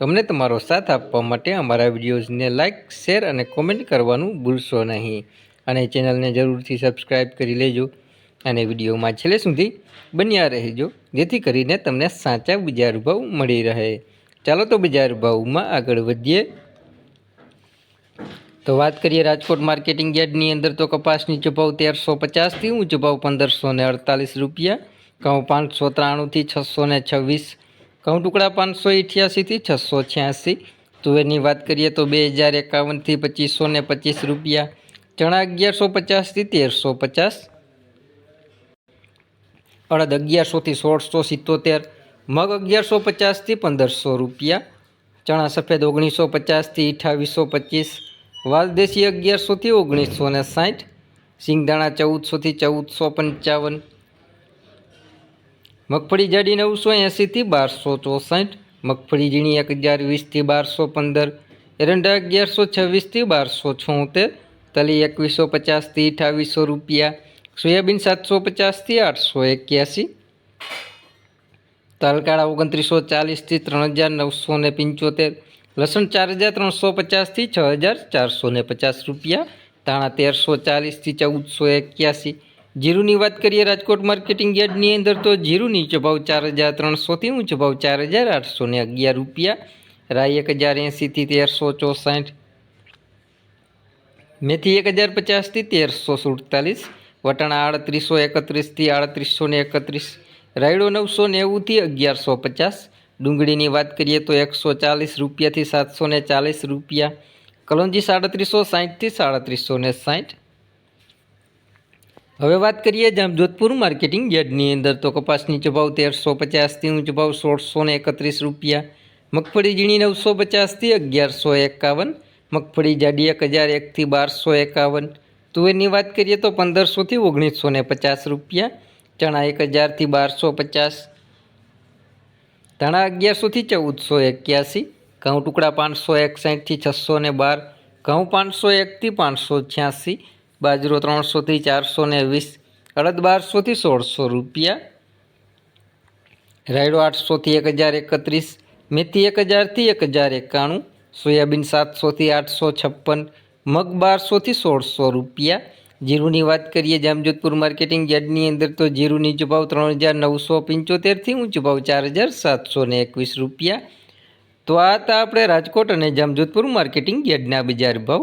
તો અમને તમારો સાથ આપવા માટે અમારા વિડીયોઝને લાઇક શેર અને કોમેન્ટ કરવાનું ભૂલશો નહીં. અને ચેનલને જરૂરથી સબસ્ક્રાઈબ કરી લેજો અને વિડીયોમાં છેલ્લે સુધી બન્યા રહેજો, જેથી કરીને તમને સાચા બજાર ભાવ મળી રહે. ચાલો તો બજાર ભાવમાં આગળ વધીએ. તો વાત કરીએ રાજકોટ માર્કેટિંગ યાર્ડની અંદર તો કપાસ નીચો ભાવ તેરસો પચાસથી ઊંચો ભાવ પંદરસો અડતાલીસ રૂપિયા, ઘઉં પાંચસો ત્રાણુંથી છસો ને છવ્વીસ ઘઉં ટુકડા પાંચસો અઠ્યાસીથી છસો છ્યાસી. તુવેરની વાત કરીએ તો બે હજાર એકાવનથી પચીસો ને પચીસ રૂપિયા. ચણા અગિયારસો પચાસથી તેરસો પચાસ. અડદ અગિયારસોથી સોળસો સિત્તોતેર. મગ અગિયારસો પચાસથી પંદરસો રૂપિયા. ચણા સફેદ ઓગણીસો પચાસથી અઠાવીસો પચીસ. વાલદેશી અગિયારસોથી ઓગણીસો ને સાઠ. સિંગદાણા ચૌદસોથી ચૌદસો પંચાવન. મગફળી જાડી નવસો એંસીથી બારસો ચોસઠ, મગફળી ઝીણી એક હજાર વીસથી બારસો પંદર, એરંડા અગિયારસો છવ્વીસથી બારસો છોતેર, તલી એકવીસો પચાસથી અઠાવીસો રૂપિયા, સોયાબીન સાતસો પચાસથી આઠસો એક્યાસી, તલકાળા ઓગણત્રીસો ચાલીસથી ત્રણ હજાર નવસો ને પંચોતેર, લસણ ચાર હજાર ત્રણસો પચાસથી છ હજાર ચારસો ને પચાસ રૂપિયા, ધાણા તેરસો ચાલીસથી ચૌદસો એક્યાસી જીરુની વાત કરીએ રાજકોટ માર્કેટિંગ યાર્ડની અંદર તો જીરું નીચો ભાવ ચાર હજાર ત્રણસોથી ઊંચો ભાવ ચાર હજાર આઠસો ને અગિયાર રૂપિયા, રાઈ એક હજાર એંસીથી તેરસો ચોસાઠ, મેથી એક હજાર પચાસથી તેરસો સુડતાલીસ, વટાણા આડત્રીસો એકત્રીસથી આડત્રીસો ને એકત્રીસ, રાયડો નવસો નેવુંથી અગિયારસો પચાસ, ડુંગળીની વાત કરીએ તો એકસો ચાલીસ રૂપિયાથી સાતસો ને ચાલીસ રૂપિયા કલોંજી સાડત્રીસો સાહીઠથી સાડત્રીસો ને સાઠ હવે વાત કરીએ જામજોધપુર માર્કેટિંગ યાર્ડની અંદર તો કપાસની ચભાવ તેરસો પચાસથી ઊંચ ભાવ સોળસો ને એકત્રીસ રૂપિયા. મગફળી ઝીણી નવસો પચાસથી અગિયારસો એકાવન. મગફળી જાડી એક હજાર એકથી બારસો એકાવન. તુવેરની વાત કરીએ તો પંદરસોથી ઓગણીસો ને પચાસ રૂપિયા. ચણા એક હજારથી બારસો પચાસ. ધાણા અગિયારસોથી ચૌદસો એક્યાસી. ઘઉં ટુકડા પાંચસો એકસાઠથી છસો ને બાર. ઘઉં પાંચસો એકથી પાંચસો છ્યાસી. બાજરો ત્રણસોથી ચારસો ને વીસ, અડદ બારસોથી સોળસો રૂપિયા, રાયડો આઠસોથી એક હજાર એકત્રીસ, મેથી એક હજારથી એક હજાર એકાણું, સોયાબીન સાતસોથી આઠસો છપ્પન, મગ બારસોથી સોળસો રૂપિયા. જીરુની વાત કરીએ જામજોધપુર માર્કેટિંગ યાર્ડની અંદર તો જીરું નીચો ભાવ ત્રણ હજાર નવસો પંચોતેરથી ઊંચો ભાવ ચાર હજાર સાતસો ને એકવીસ રૂપિયા. તો આ હતા આપણે રાજકોટ અને જામજોધપુર માર્કેટિંગ યાર્ડના બજાર ભાવ.